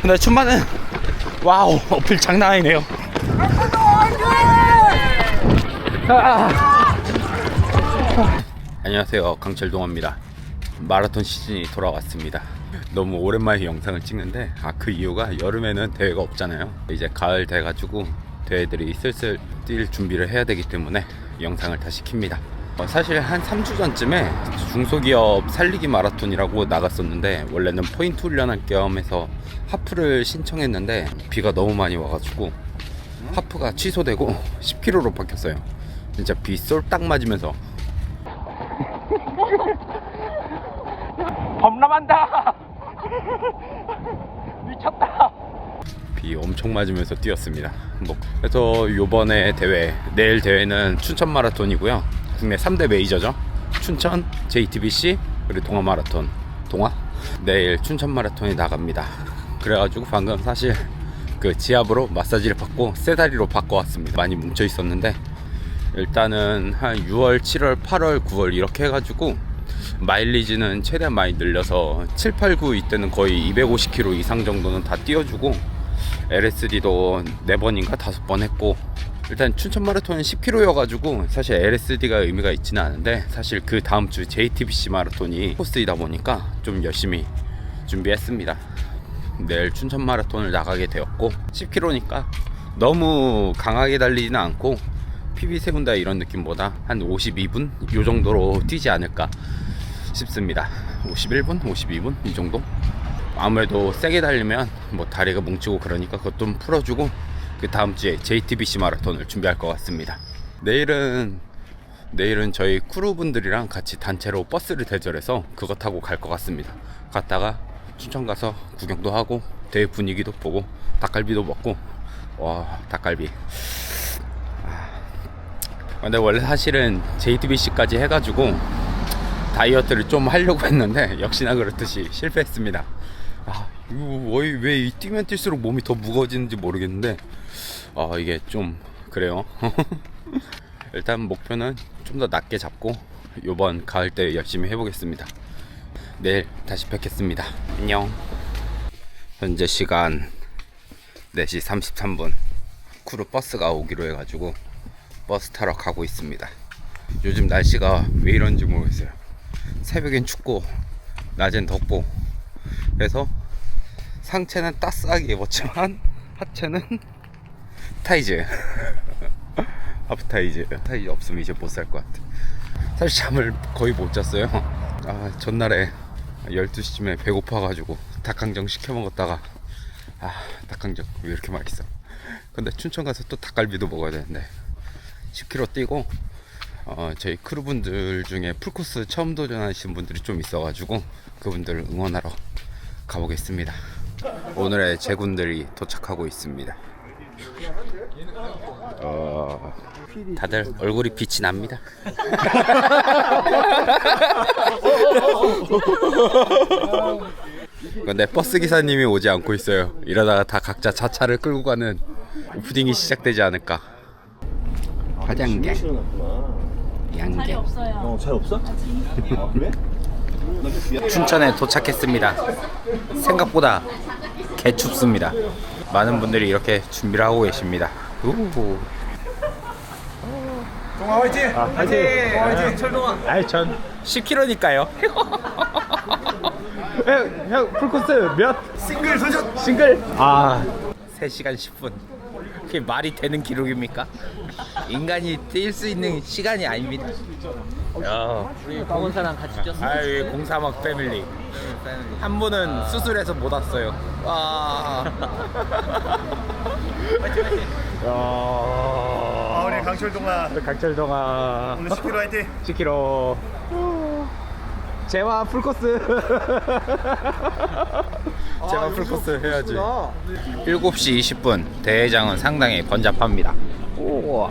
근데 춘마는 와우 어필 장난 아니네요. 아. 안녕하세요. 강철동화입니다. 마라톤 시즌이 돌아왔습니다. 너무 오랜만에 영상을 찍는데 아 그 이유가 여름에는 대회가 없잖아요. 이제 가을 돼가지고 대회들이 슬슬 뛸 준비를 해야 되기 때문에 영상을 다시 킵니다. 어, 사실 한 3주 전쯤에 중소기업 살리기 마라톤이라고 나갔었는데 원래는 포인트 훈련할 겸 해서 하프를 신청했는데 비가 너무 많이 와가지고 하프가 취소되고 10km로 바뀌었어요. 진짜 비 쏠딱 맞으면서. 범람한다! 미쳤다! 비 엄청 맞으면서 뛰었습니다. 뭐 그래서 요번에 대회 내일 대회는 춘천 마라톤이고요 국내 3대 메이저죠. 춘천 JTBC 그리고 동아 마라톤. 동아? 내일 춘천 마라톤이 나갑니다. 그래가지고 방금 사실 그 지압으로 마사지를 받고 세 다리로 바꿔왔습니다. 많이 뭉쳐 있었는데 일단은 한 6월, 7월, 8월, 9월 이렇게 해가지고 마일리지는 최대한 많이 늘려서 7, 8, 9 이때는 거의 250km 이상 정도는 다 띄워주고 LSD도 4번인가 5번 했고 일단 춘천 마라톤은 10km여가지고 사실 LSD가 의미가 있지는 않은데 사실 그 다음 주 JTBC 마라톤이 코스이다 보니까 좀 열심히 준비했습니다. 내일 춘천 마라톤을 나가게 되었고 10km니까 너무 강하게 달리지는 않고 PB 세운다 이런 느낌보다 한 52분 요 정도로 뛰지 않을까 싶습니다. 51분, 52분 이 정도. 아무래도 세게 달리면 뭐 다리가 뭉치고 그러니까 그것 좀 풀어주고 그 다음 주에 JTBC 마라톤을 준비할 것 같습니다. 내일은 내일은 저희 크루분들이랑 같이 단체로 버스를 대절해서 그거 타고 갈 것 같습니다. 갔다가 춘천 가서 구경도 하고 대회 분위기도 보고 닭갈비도 먹고 와 닭갈비 근데 원래 사실은 JTBC까지 해가지고 다이어트를 좀 하려고 했는데 역시나 그렇듯이 실패했습니다. 아, 이거 왜 뛰면 뛸수록 몸이 더 무거워지는지 모르겠는데 아 이게 좀 그래요. 일단 목표는 좀 더 낮게 잡고 이번 가을 때 열심히 해보겠습니다. 내일 다시 뵙겠습니다. 안녕. 현재 시간 4시 33분 쿠루 버스가 오기로 해가지고 버스 타러 가고 있습니다. 요즘 날씨가 왜 이런지 모르겠어요. 새벽엔 춥고 낮엔 덥고 그래서 상체는 따스하게 입었지만 하체는 타이즈. 하프 타이즈. 타이즈 없으면 이제 못 살 것 같아. 사실 잠을 거의 못 잤어요. 아 전날에 12시쯤에 배고파가지고 닭강정 시켜 먹었다가 아 닭강정 왜 이렇게 맛있어. 근데 춘천 가서 또 닭갈비도 먹어야 되는데 10km 뛰고 어, 저희 크루분들 중에 풀코스 처음 도전하신 분들이 좀 있어가지고 그분들을 응원하러 가보겠습니다. 오늘의 제군들이 도착하고 있습니다. 어, 다들 얼굴이 빛이 납니다. 근데 버스 기사님이 오지 않고 있어요. 이러다가 다 각자 자차를 끌고 가는 푸딩이 시작되지 않을까. 화장갱, 양갱. 어, 잘 없어? 아, 그래? 춘천에 도착했습니다. 생각보다 개 춥습니다. 많은 분들이 이렇게 준비를 하고 계십니다. 우. 동아 화이팅! 아, 화이팅! 화이팅! 철동아! 아이 전 10km니까요. 형, 형 풀코스 몇? 싱글 도전! 싱글? 아 3시간 10분. 그게 말이 되는 기록입니까? 인간이 뛸 수 있는 시간이 아닙니다. 야, 우리 강원사랑 같이 뛰었어. 아이 공사막 패밀리 한 분은 수술해서 못 왔어요. 와. 아, 우리 강철 동아 강철 동아 오늘 10km 화이팅! 10km. 재화 풀코스. 재화 풀코스 해야지. 7시 20분 대회장은 상당히 번잡합니다. 오.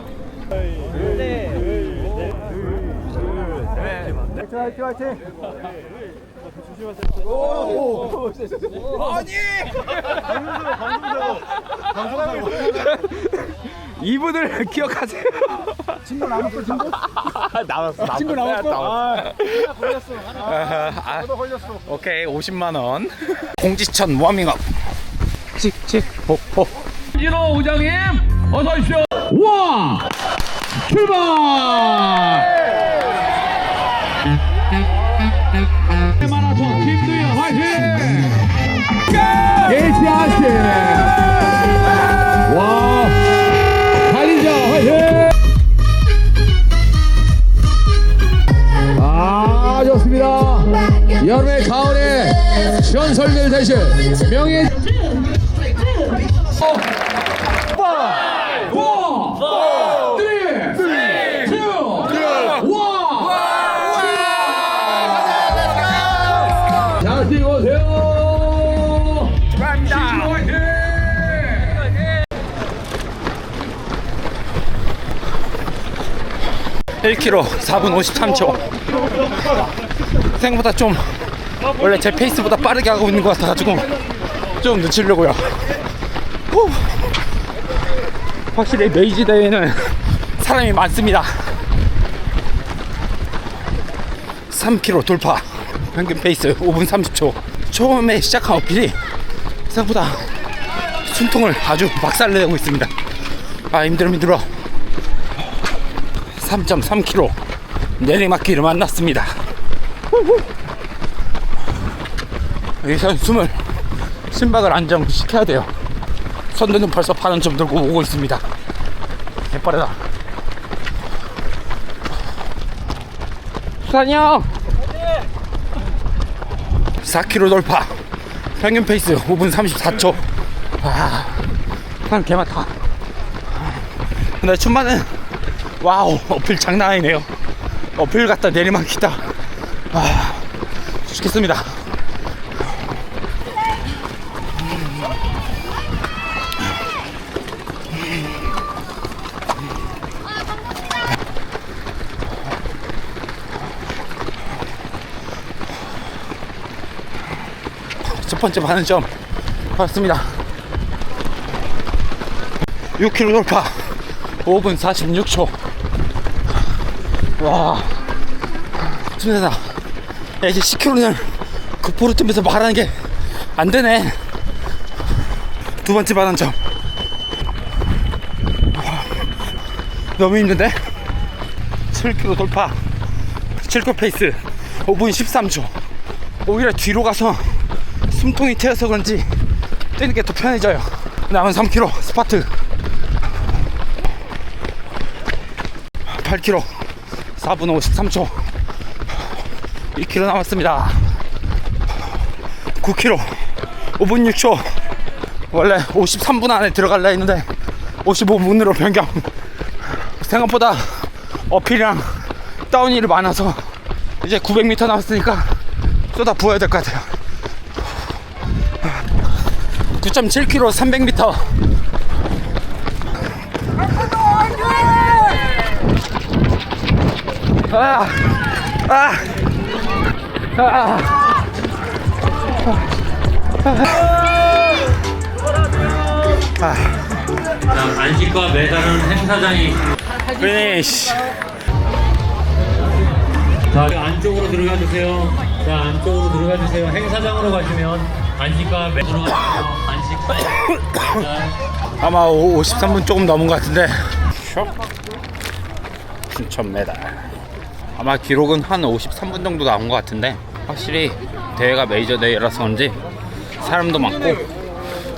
화이팅 화이팅! 이분을 기억하세요. 친구 남았어, 친구? 남았어, 친구 남았어. 아, 걸렸어. 아, 걸렸어. 오케이, 50만 원. 공지천 워밍업. 찍찍 폭폭 진호 우장님 어서 오십시오. 와 출발. 전설들 대신 명예. four, three, two, one. 잘 뛰고 오세요. 갑니다. 1km 4분 53초 생각보다 좀 원래 제 페이스보다 빠르게 하고 있는 것 같아가지고 좀 늦추려고요. 후. 확실히 메이지 대회는 사람이 많습니다. 3km 돌파. 평균 페이스 5분 30초. 처음에 시작한 어필이 생각보다 숨통을 아주 박살내고 있습니다. 아 힘들어 힘들어. 3.3km 내리막길을 만났습니다. 여기서 숨을 심박을 안정시켜야 돼요. 선두는 벌써 반원 좀 들고 오고 있습니다. 개빠르다. 수산이 형! 4km 돌파. 평균 페이스 5분 34초. 와, 사람 개 많다. 근데 춘만은 와우 어필 장난 아니네요 어필 갔다 내리막이다 아 죽겠습니다 첫 번째 반응점 받았습니다. 6km 돌파. 5분 46초. 와. 힘들다 야 이제 10km는 그 포르틈에서 말하는 게 안 되네. 두 번째 반환점. 와, 너무 힘든데? 7km 돌파. 7km 페이스. 5분 13초. 오히려 뒤로 가서 숨통이 트여서 그런지 뛰는 게 더 편해져요. 남은 3km 스파트. 8km 4분 53초. 2km 남았습니다. 9km 5분 6초. 원래 53분 안에 들어갈라 했는데 55분으로 변경. 생각보다 어필이랑 다운힐이 많아서 이제 900m 남았으니까 쏟아 부어야 될 것 같아요 9.7km 300m 아, 아, 아, 자, 간식과 메달은 행사장이 피니쉬. 자 안쪽으로 들어가 주세요. 자 안쪽으로 들어가 주세요. 행사장으로 가시면 간식과 메달 아마 53분 조금 넘은 것 같은데. 숍. 춘천 메달. 아마 기록은 한 53분 정도 나온 것 같은데 확실히 대회가 메이저 대회라서 그런지 사람도 많고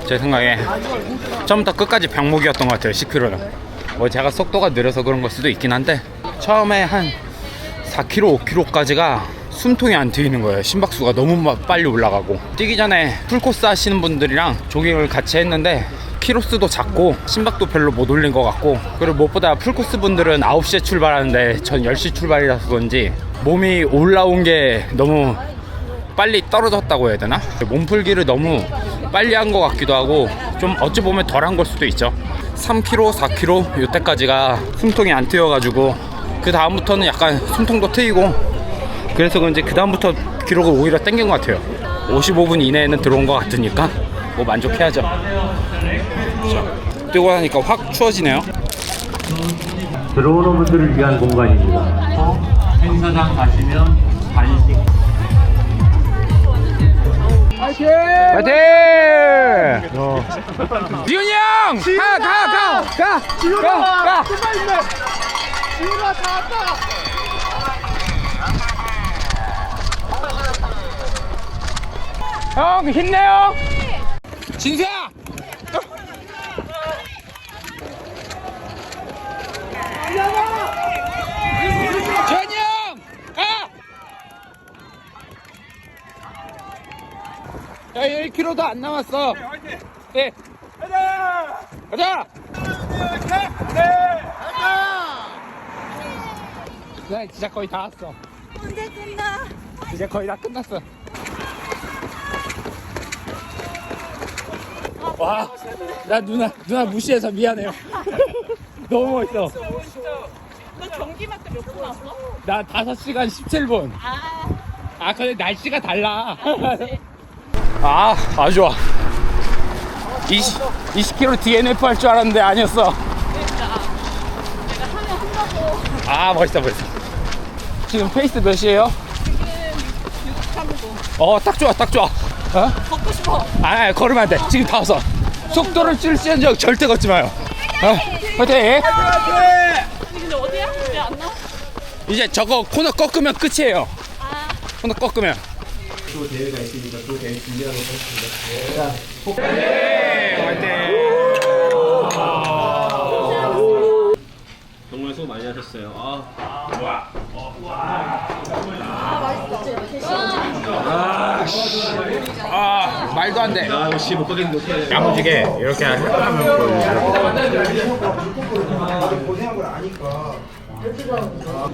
제 생각에 처음부터 끝까지 병목이었던 것 같아요 10km는 뭐 제가 속도가 느려서 그런 걸 수도 있긴 한데 처음에 한 4km 5km까지가 숨통이 안 트이는 거예요. 심박수가 너무 막 빨리 올라가고. 뛰기 전에 풀코스 하시는 분들이랑 조깅을 같이 했는데 키로수도 작고 심박도 별로 못 올린 것 같고 그리고 무엇보다 풀코스 분들은 9시에 출발하는데 전 10시 출발이라서 그런지 몸이 올라온 게 너무 빨리 떨어졌다고 해야 되나? 몸풀기를 너무 빨리 한 것 같기도 하고 좀 어찌 보면 덜한 걸 수도 있죠. 3km, 4km 이때까지가 숨통이 안 트여가지고 그 다음부터는 약간 숨통도 트이고 그래서 그런지 그 다음부터 기록을 오히려 땡긴 것 같아요 55분 이내에는 들어온 것 같으니까 뭐 만족해야죠 자, 뛰고 나니까 확 추워지네요 들어오는 분들을 위한 공간입니다. 행사장 가시면 간식 파이팅! 파이팅! 지훈이 형! 가, 가, 가! 가! 가! 가! 형, 힘내요! 형! 가! 야, 1km도 안 남았어. 네. 가자! 가자! 네, 진짜 거의 다 왔어. 언제 끝나? 이제 거의 다 끝났어. 와, 나 누나, 누나 무시해서 미안해요. 너무 멋있어. 너 경기만 때몇분 왔어? 나 5시간 17분. 아, 아, 근데 날씨가 달라. 아, 아주 좋아. 20, 20km DNF 할 줄 알았는데 아니었어. 그러니까 내가 하면 한다고 아, 멋있다, 멋있다. 지금 페이스 몇이에요? 지금 639 어, 딱 좋아, 딱 좋아. 어? 걷고 싶어. 아, 걸으면 안 돼. 지금 다 왔어. 속도를 줄지언정 절대 걷지 마요. 어? 화이팅! 나와? 이제 저거 코너 꺾으면 끝이에요. 아, 코너 꺾으면. 정말 수고 많이 하셨어요. 아, 아, 말도 안 돼. 나 역시 못 가겠는데 어떡해. 야무지게 이렇게 하면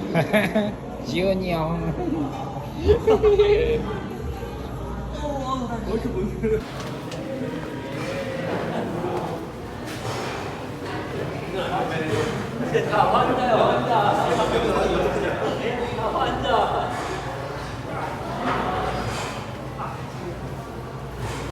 지훈이 형.